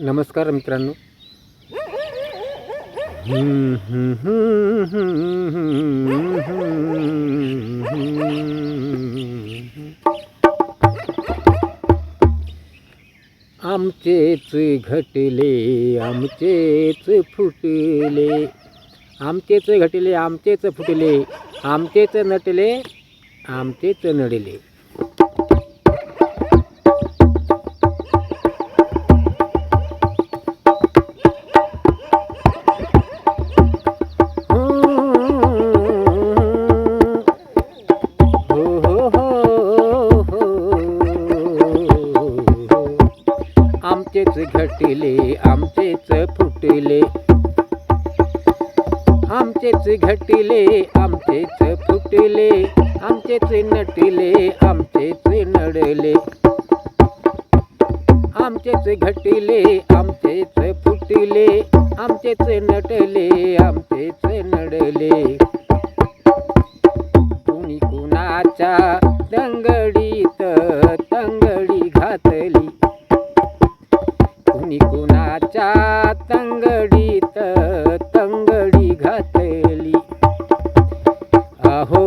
नमस्कार मित्रांनो. आमचेच घटले आमचेच फुटले. आमचेच घटले आमचेच फुटले आमचेच नटले आमचेच नडले. आमचेच घटिले आमचेच फुटले. आमचेच घटिले आमचेच फुटले. आमचेच नटिले आमचेच नडले. आमचेच घटिले आमचेच फुटले. आमचेच नटले आमचेच नडले. कुणी कुणाच्या दंगडीत तंगडी घातली? च्या तंगडीत तंगडी घातली. अहो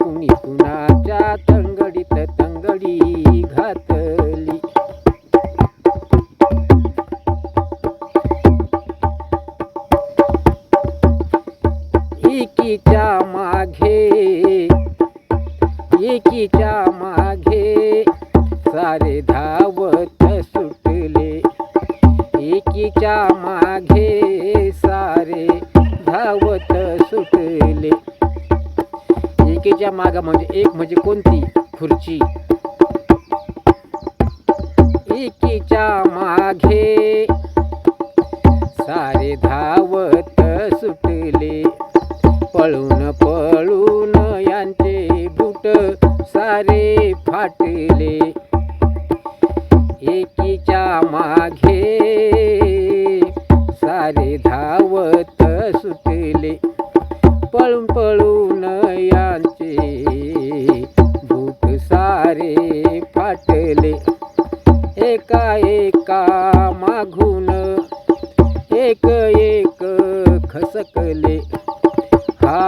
कुणी कुणाच्या तंगडीत तंगडी घातली? एकीच्या मागे एकीच्या सुटले. एकीच्या मागा म्हणजे एक म्हणजे कोणती? खुर्ची. एकीच्या मागे सारे धावत सुटले. पळून पळून यांचे बूट सारे फाटले. एकीच्या मागे सारे धावत सुटले. पळून पळून यांचे भूक सारे फाटले. एका एका मागून एक एक खसकले. हा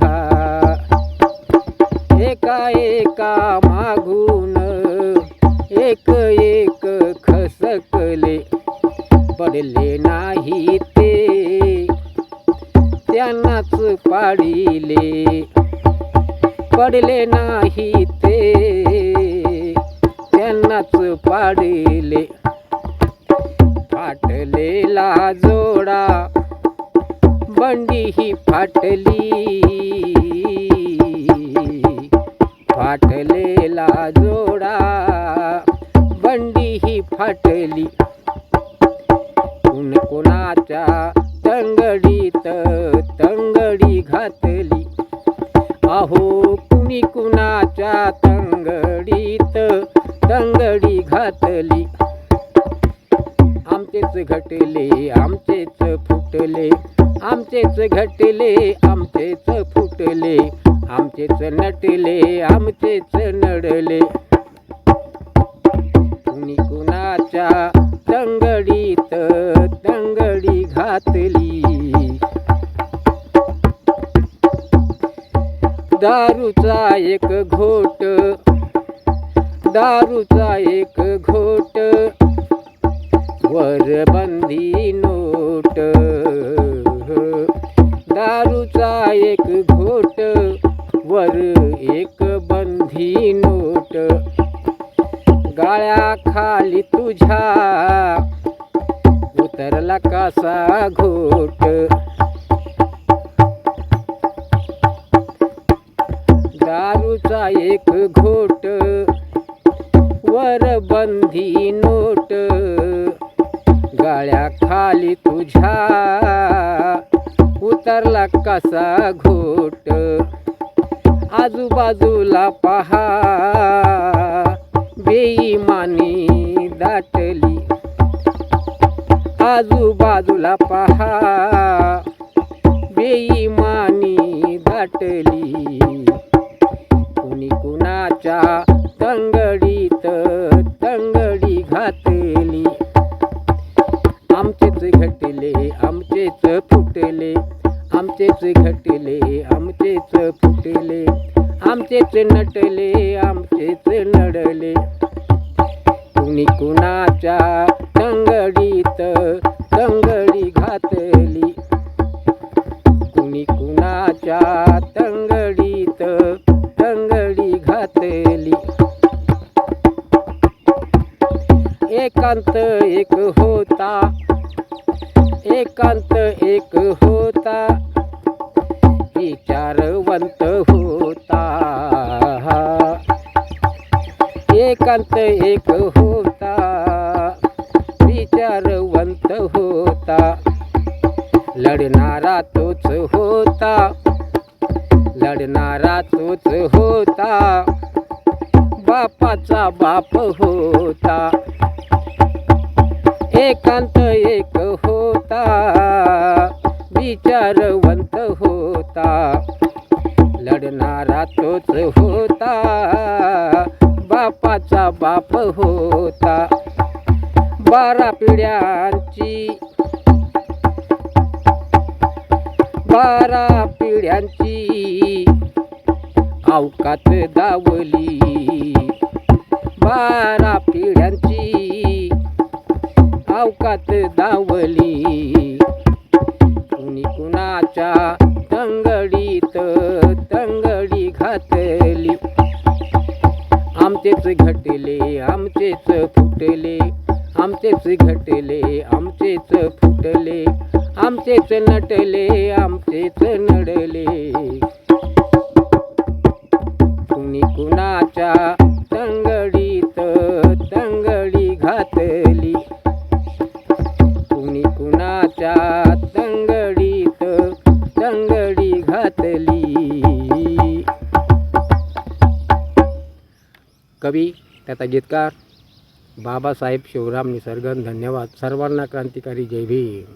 हा. एका एका मागून एक एक खसकले. पडले नाही ते त्यांनाच पाडिले पडले नाही ते. त्यांनाच पाडिले फाटलेला जोडा बंडी ही फाटली. फाटलेला जोडा बंडी ही फाटली. कुण कोणाच्या तंगडी कुणाच्या तंगडीत तंगडी घातली. आमचेच घटले आमचेच फुटले. आमचेच घटले आमचेच फुटले. आमचेच नटले आमचेच नडले. कुणी कुणाच्या दारूचा एक घोट. दारूचा एक घोट. वर बंदी नोट. दारूचा एक घोट. वर एक बंदी नोट. गाळ्या खाली तुझ्या. उतरला कसा घोट? दारूचा एक घोट वर बंदी नोट गाळ्या खाली तुझ्या उतरला कसा घोट? आजूबाजूला पहा बेईमानी दाटली. आजूबाजूला पहा बेईमानी दाटली. कोणी कुणाच्या तंगडीत तंगडी घातली. आमचेच घटले आमचेच फुटले. आमचेच घटले आमचेच फुटले. आमचेच नटले आमचेच नडले. कुणी कुणाच्या तंगडीत तंगडी एकांत एक होता. एकांत एक होता. विचारवंत होता. एकांत एक होता. विचारवंत होता. लढणारा तोच होता. लढणारा तोच होता. बापाचा बाप होता. एकांत एक होता विचारवंत होता. लढणारा तोच होता बापाचा बाप होता. बारा पिढ्यांची बारा पिढ्यांची अवकात दावली बारा पिढ्यांची अवकात दावली कुणी कुणाच्या तंगडीत तंगडी घातली. आमचेच घटले आमचेच फुटले. आमचेच घटले आमचेच फुटले. आमचेच नटले आमचेच नडले. घातली कवी त्याचा गीतकार बाबासाहेब शिवराम निसर्गन धन्यवाद. सर्वांना क्रांतिकारी जय भीम.